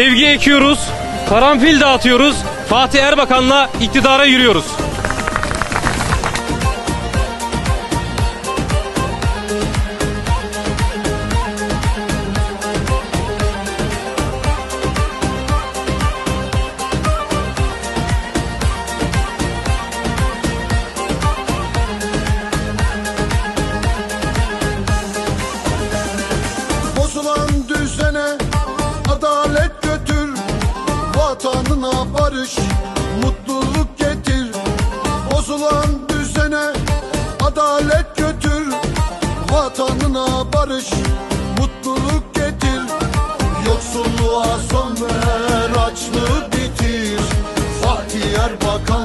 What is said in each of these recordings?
Sevgi ekiyoruz, karanfil dağıtıyoruz, Fatih Erbakan'la iktidara yürüyoruz. Bozulan düzene Vatanına barış mutluluk getir. Bozulan düzene adalet götür. Vatanına barış mutluluk getir. Yoksulluğa son ver açlığı bitir. Fatih Erbakan'la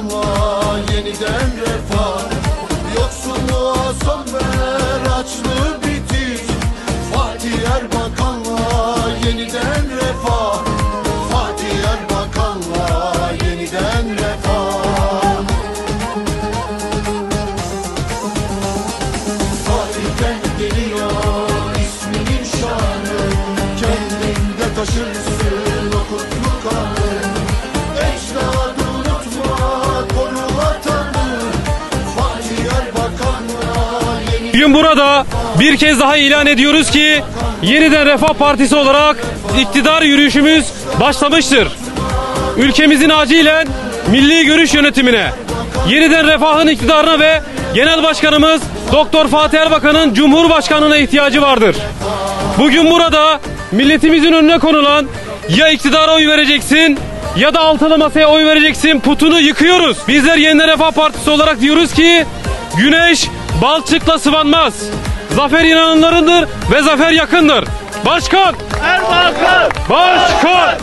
Bugün burada bir kez daha ilan ediyoruz ki yeniden Refah Partisi olarak iktidar yürüyüşümüz başlamıştır. Ülkemizin acilen milli görüş yönetimine, yeniden refahın iktidarına ve Genel Başkanımız Doktor Fatih Erbakan'ın Cumhurbaşkanlığına ihtiyacı vardır. Bugün burada milletimizin önüne konulan ya iktidara oy vereceksin ya da altılı masaya oy vereceksin putunu yıkıyoruz. Bizler Yeniden Refah Partisi olarak diyoruz ki güneş balçıkla sıvanmaz. Zafer inananlarındır ve zafer yakındır. Başkan! Erbakan! Başkan!